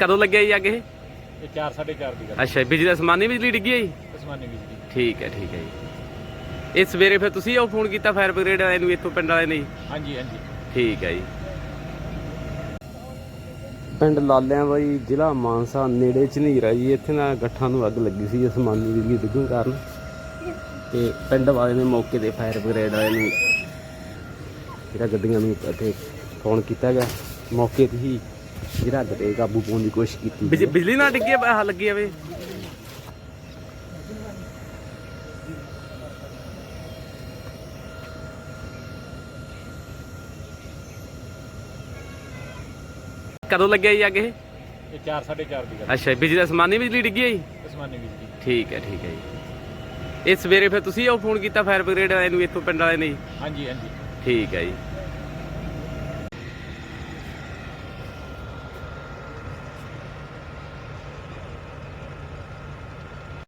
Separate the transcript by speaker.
Speaker 1: ਕਦੋਂ ਲੱਗਿਆ ਜੀ ਅੱਗ ਇਹ?
Speaker 2: ਇਹ 4 4.5 ਦੀ ਗੱਲ
Speaker 1: ਅੱਛਾ ਬਿਜਲੀ ਦਾ ਸਮਾਨ ਨਹੀਂ ਬਿਜਲੀ ਡਿੱਗੀ ਹੈ ਜੀ?
Speaker 2: ਅਸਮਾਨੀ ਬਿਜਲੀ
Speaker 1: ਠੀਕ ਹੈ ਠੀਕ ਹੈ ਜੀ। ਇਹ ਸਵੇਰੇ ਫਿਰ ਤੁਸੀਂ ਉਹ ਫੋਨ ਕੀਤਾ ਫਾਇਰ ਬ੍ਰਿਗੇਡ ਵਾਲੇ ਨੂੰ ਇੱਥੋਂ ਪਿੰਡ ਵਾਲੇ ਨੇ ਜੀ?
Speaker 2: ਹਾਂਜੀ ਹਾਂਜੀ।
Speaker 1: ਠੀਕ ਹੈ ਜੀ। ਪਿੰਡ ਲਾਲਿਆਂ ਬਾਈ ਜ਼ਿਲ੍ਹਾ ਮਾਨਸਾ ਨੇੜੇ ਝਨੀਰਾ ਜੀ। ਇੱਥੇ ਨਾ ਗੱਠਾਂ ਨੂੰ ਅੱਗ ਲੱਗੀ ਸੀ ਅਸਮਾਨੀ ਬਿਜਲੀ ਡਿੱਗਣ ਕਾਰਨ। ਤੇ ਪਿੰਡ ਵਾਲੇ ਨੇ ਮੌਕੇ ਤੇ ਫਾਇਰ ਬ੍ਰਿਗੇਡ ਵਾਲੇ ਨੂੰ ਜਿਹੜਾ ਗੱਡੀਆਂ ਨੂੰ ਇੱਥੇ ਫੋਨ ਕੀਤਾ ਗਿਆ। ਮੌਕੇ ਤੇ ਹੀ ਜਿਹੜਾ ਅੱਗ ਤੇ ਕਾਬੂ ਪਾਉਣ ਦੀ ਕੋਸ਼ਿਸ਼ ਕੀਤੀ ਬਿਜਲੀ ਨਾਲ ਡਿੱਗੀ ਆ ਲੱਗੀ ਜਾਵੇ ਕਦੋਂ ਲੱਗਿਆ ਜੀ ਅੱਗ ਇਹ?
Speaker 2: ਇਹ 4 4.5 ਦੀ ਗੱਲ
Speaker 1: ਅੱਛਾ ਬਿਜਲੀ ਦਾ ਸਮਾਨ ਨਹੀਂ ਬਿਜਲੀ ਡਿੱਗੀ ਹੈ ਜੀ?
Speaker 2: ਅਸਮਾਨੀ ਬਿਜਲੀ
Speaker 1: ਠੀਕ ਹੈ ਠੀਕ ਹੈ ਜੀ। ਇਹ ਸਵੇਰੇ ਫਿਰ ਤੁਸੀਂ ਉਹ ਫੋਨ ਕੀਤਾ ਫਾਇਰ ਬ੍ਰਿਗੇਡ ਵਾਲੇ ਨੂੰ ਇੱਥੋਂ ਪਿੰਡ ਵਾਲੇ ਨੇ ਜੀ?
Speaker 2: ਹਾਂਜੀ ਹਾਂਜੀ।
Speaker 1: ਠੀਕ ਹੈ ਜੀ।